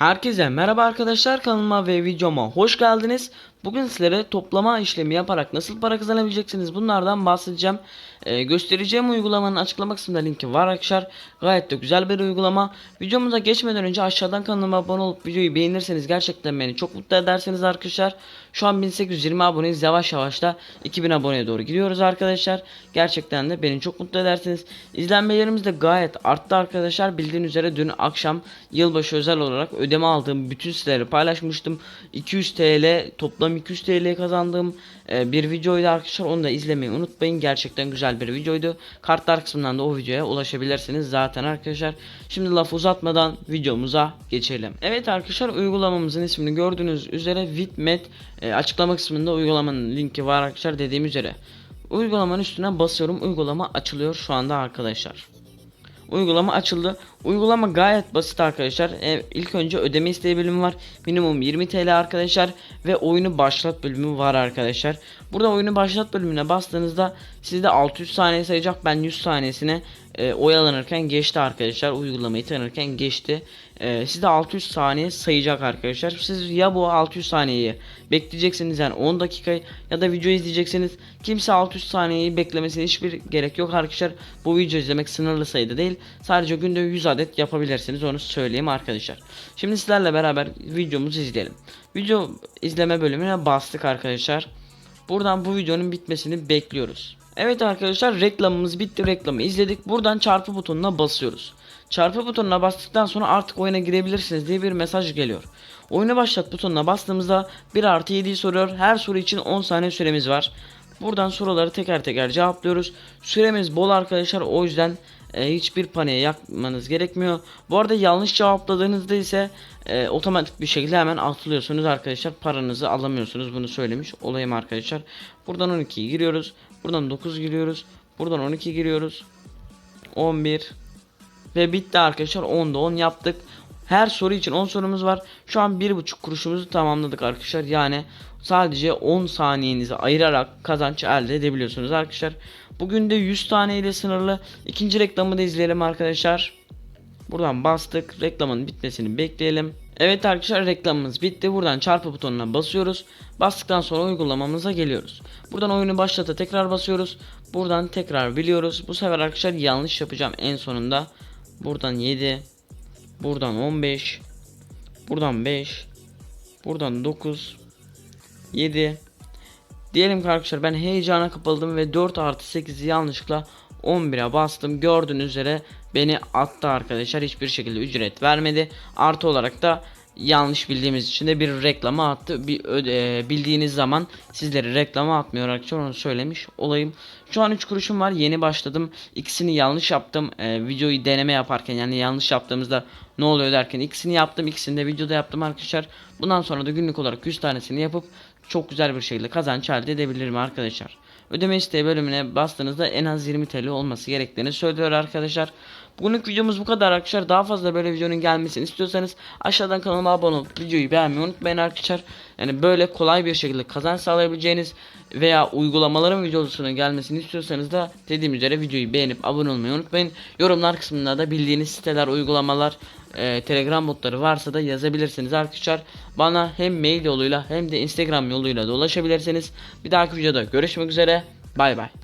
Herkese merhaba arkadaşlar kanalıma ve videoma hoş geldiniz. Bugün sizlere toplama işlemi yaparak nasıl para kazanabileceksiniz bunlardan bahsedeceğim. Ee, göstereceğim uygulamanın açıklama kısmında linki var arkadaşlar. Gayet de güzel bir uygulama. Videomuza geçmeden önce aşağıdan kanalıma abone olup videoyu beğenirseniz gerçekten beni çok mutlu ederseniz arkadaşlar. Şu an 1820 aboneyiz yavaş yavaş da 2000 aboneye doğru gidiyoruz arkadaşlar. Gerçekten de beni çok mutlu edersiniz. İzlenmelerimiz de gayet arttı arkadaşlar. Bildiğiniz üzere dün akşam yılbaşı özel olarak ödeme aldığım bütün siteleri paylaşmıştım. 200 TL toplam 200 TL kazandığım e, bir videoydu arkadaşlar. Onu da izlemeyi unutmayın. Gerçekten güzel bir videoydu. Kartlar kısmından da o videoya ulaşabilirsiniz zaten arkadaşlar. Şimdi laf uzatmadan videomuza geçelim. Evet arkadaşlar uygulamamızın ismini gördüğünüz üzere Vitmet e, açıklama kısmında uygulamanın linki var arkadaşlar dediğim üzere. Uygulamanın üstüne basıyorum. Uygulama açılıyor şu anda arkadaşlar. Uygulama açıldı. Uygulama gayet basit arkadaşlar. E, ilk önce ödeme isteği bölümü var. Minimum 20 TL arkadaşlar. Ve oyunu başlat bölümü var arkadaşlar. Burada oyunu başlat bölümüne bastığınızda sizde 600 saniye sayacak. Ben 100 saniyesine e, oyalanırken geçti arkadaşlar. Uygulamayı tanırken geçti. E, sizde 600 saniye sayacak arkadaşlar. Siz ya bu 600 saniyeyi bekleyeceksiniz yani 10 dakikayı ya da video izleyeceksiniz. Kimse 600 saniyeyi beklemesine hiçbir gerek yok arkadaşlar. Bu video izlemek sınırlı sayıda değil. Sadece günde 100 adet yapabilirsiniz onu söyleyeyim arkadaşlar. Şimdi sizlerle beraber videomuzu izleyelim. Video izleme bölümüne bastık arkadaşlar. Buradan bu videonun bitmesini bekliyoruz. Evet arkadaşlar reklamımız bitti. Reklamı izledik. Buradan çarpı butonuna basıyoruz. Çarpı butonuna bastıktan sonra artık oyuna girebilirsiniz diye bir mesaj geliyor. Oyunu başlat butonuna bastığımızda 1 artı 7'yi soruyor. Her soru için 10 saniye süremiz var. Buradan soruları teker teker cevaplıyoruz. Süremiz bol arkadaşlar o yüzden e, hiçbir paniğe yakmanız gerekmiyor. Bu arada yanlış cevapladığınızda ise e, otomatik bir şekilde hemen atılıyorsunuz arkadaşlar. Paranızı alamıyorsunuz bunu söylemiş olayım arkadaşlar. Buradan 12'yi giriyoruz. Buradan 9 giriyoruz. Buradan 12 giriyoruz. 11 ve bitti arkadaşlar 10'da 10 yaptık. Her soru için 10 sorumuz var. Şu an 1.5 kuruşumuzu tamamladık arkadaşlar. Yani sadece 10 saniyenizi ayırarak kazanç elde edebiliyorsunuz arkadaşlar. Bugün de 100 tane ile sınırlı. İkinci reklamı da izleyelim arkadaşlar. Buradan bastık. Reklamın bitmesini bekleyelim. Evet arkadaşlar reklamımız bitti. Buradan çarpı butonuna basıyoruz. Bastıktan sonra uygulamamıza geliyoruz. Buradan oyunu başlata tekrar basıyoruz. Buradan tekrar biliyoruz. Bu sefer arkadaşlar yanlış yapacağım en sonunda. Buradan 7. Buradan 15. Buradan 5. Buradan 9. 7. Diyelim ki arkadaşlar ben heyecana kapıldım ve 4 artı 8'i yanlışlıkla 11'e bastım. Gördüğünüz üzere beni attı arkadaşlar. Hiçbir şekilde ücret vermedi. Artı olarak da yanlış bildiğimiz için de bir reklama attı. Bir öde, bildiğiniz zaman sizleri reklama atmıyor arkadaşlar onu söylemiş olayım. Şu an 3 kuruşum var. Yeni başladım. İkisini yanlış yaptım. Ee, videoyu deneme yaparken yani yanlış yaptığımızda ne oluyor derken ikisini yaptım. İkisini de videoda yaptım arkadaşlar. Bundan sonra da günlük olarak 100 tanesini yapıp çok güzel bir şekilde kazanç elde edebilirim arkadaşlar. Ödeme isteği bölümüne bastığınızda en az 20 TL olması gerektiğini söylüyor arkadaşlar. Bugünlük videomuz bu kadar arkadaşlar. Daha fazla böyle videonun gelmesini istiyorsanız aşağıdan kanalıma abone olup videoyu beğenmeyi unutmayın arkadaşlar. Yani böyle kolay bir şekilde kazanç sağlayabileceğiniz veya uygulamaların videosunun gelmesini istiyorsanız da dediğim üzere videoyu beğenip abone olmayı unutmayın. Yorumlar kısmında da bildiğiniz siteler, uygulamalar, e, Telegram botları varsa da yazabilirsiniz arkadaşlar. Bana hem mail yoluyla hem de Instagram yoluyla da ulaşabilirsiniz. Bir dahaki videoda görüşmek üzere. Bay bay.